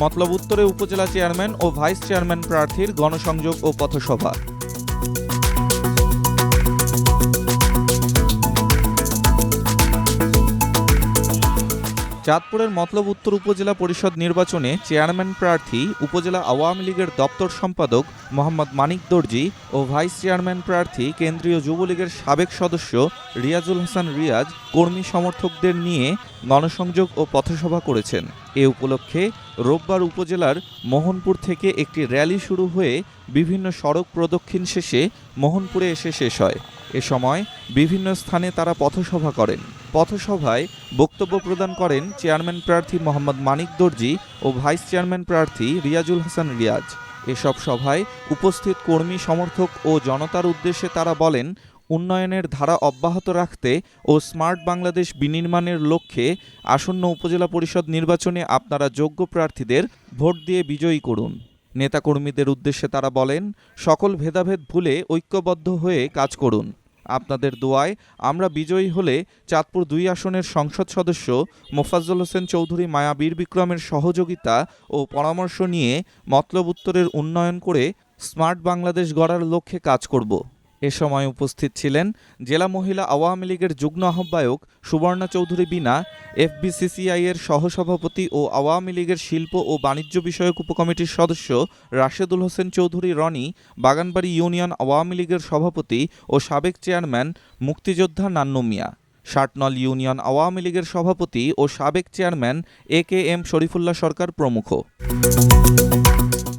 মতলব উত্তরে উপজেলা চেয়ারম্যান ও vice chairman প্রার্থীর গণসংযোগ ও পথসভা। চাঁদপুরের মতলব উত্তর উপজেলা পরিষদ নির্বাচনে চেয়ারম্যান প্রার্থী, উপজেলা আওয়ামী লীগের দপ্তর সম্পাদক মোহাম্মদ মানিক দর্জি ও ভাইস চেয়ারম্যান প্রার্থী কেন্দ্রীয় যুবলীগের সাবেক সদস্য রিয়াজুল হাসান রিয়াজ কর্মী সমর্থকদের নিয়ে গণসংযোগ ও পথসভা করেছেন। এ উপলক্ষে রোববার উপজেলার মোহনপুর থেকে একটি র্যালি শুরু হয়ে বিভিন্ন সড়ক প্রদক্ষিণ শেষে মোহনপুরে এসে শেষ হয়। এ সময় বিভিন্ন স্থানে তারা পথসভা করেন। পথসভায় বক্তব্য প্রদান করেন চেয়ারম্যান প্রার্থী মোহাম্মদ মানিক দর্জি ও ভাইস চেয়ারম্যান প্রার্থী রিয়াজুল হাসান রিয়াজ। এসব সভায় উপস্থিত কর্মী, সমর্থক ও জনতার উদ্দেশ্যে তারা বলেন, উন্নয়নের ধারা অব্যাহত রাখতে ও স্মার্ট বাংলাদেশ বিনির্মাণের লক্ষ্যে আসন্ন উপজেলা পরিষদ নির্বাচনে আপনারা যোগ্য প্রার্থীদের ভোট দিয়ে বিজয়ী করুন। নেতাকর্মীদের উদ্দেশ্যে তারা বলেন, সকল ভেদাভেদ ভুলে ঐক্যবদ্ধ হয়ে কাজ করুন। আপনাদের দোয়ায় আমরা বিজয়ী হলে চাঁদপুর দুই আসনের সংসদ সদস্য মোফাজ্জল হোসেন চৌধুরী, মায়া বীর বিক্রমের সহযোগিতা ও পরামর্শ নিয়ে মতলব উত্তরের উন্নয়ন করে স্মার্ট বাংলাদেশ গড়ার লক্ষ্যে কাজ করব। এ সময় উপস্থিত ছিলেন জেলা মহিলা আওয়ামী লীগের যুগ্ম আহ্বায়ক সুবর্ণা চৌধুরী বিনা এফবিসিসিআই এর সহসভাপতি ও আওয়ামী লীগের শিল্প ও বাণিজ্য বিষয়ক উপকমিটির সদস্য রাশেদুল হোসেন চৌধুরী রনি, বাগানবাড়ি ইউনিয়ন আওয়ামী লীগের সভাপতি ও সাবেক চেয়ারম্যান মুক্তিযোদ্ধা নান্নু মিয়া ষাটনল ইউনিয়ন আওয়ামী লীগের সভাপতি ও সাবেক chairman A K M Sharifullah Sarkar প্রমুখ।